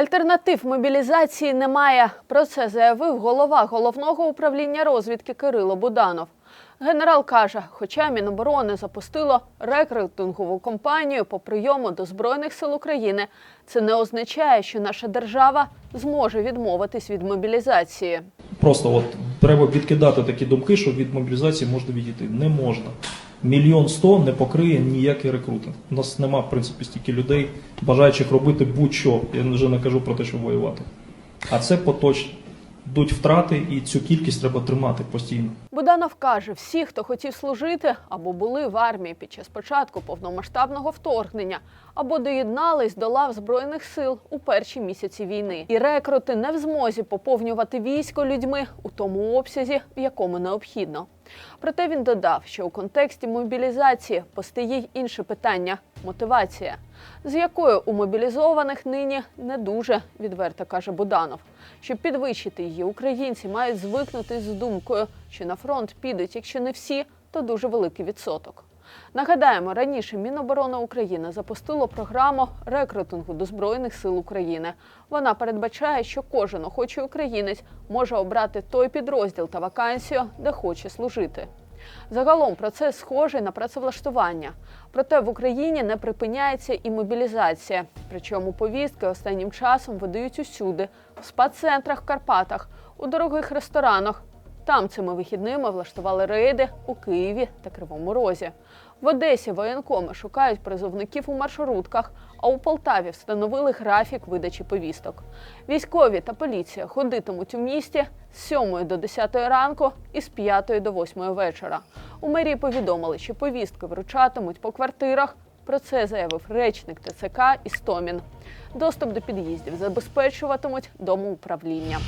Альтернатив мобілізації немає. Про це заявив голова головного управління розвідки Кирило Буданов. Генерал каже, хоча Міноборони запустило рекрутингову кампанію по прийому до Збройних сил України, це не означає, що наша держава зможе відмовитись від мобілізації. Просто от треба відкидати такі думки, що від мобілізації можна відійти. Не можна. Мільйон сто не покриє ніякий рекрутинг. У нас нема, в принципі, стільки людей, бажаючих робити будь-що. Я вже не кажу про те, щоб воювати. А це поточно. Йдуть втрати, і цю кількість треба тримати постійно. Буданов каже, всі, хто хотів служити або були в армії під час початку повномасштабного вторгнення, або доєднались до лав збройних сил у перші місяці війни. І рекрути не в змозі поповнювати військо людьми у тому обсязі, в якому необхідно. Проте він додав, що у контексті мобілізації постає й інше питання мотивація, з якою у мобілізованих нині не дуже відверто каже Буданов. Щоб підвищити її, українці мають звикнути з думкою, що на фронт підуть, якщо не всі, то дуже великий відсоток. Нагадаємо, раніше Міноборони України запустило програму рекрутингу до Збройних сил України. Вона передбачає, що кожен охочий українець може обрати той підрозділ та вакансію, де хоче служити. Загалом процес схожий на працевлаштування. Проте в Україні не припиняється і мобілізація. Причому повістки останнім часом видають усюди: в спа-центрах в Карпатах, у дорогих ресторанах. Там цими вихідними влаштували рейди у Києві та Кривому Розі. В Одесі воєнкоми шукають призовників у маршрутках, а у Полтаві встановили графік видачі повісток. Військові та поліція ходитимуть у місті з 7 до 10 ранку і з 5 до 8 вечора. У мерії повідомили, що повістки вручатимуть по квартирах. Про це заявив речник ТЦК Істомін. Доступ до під'їздів забезпечуватимуть домоуправління.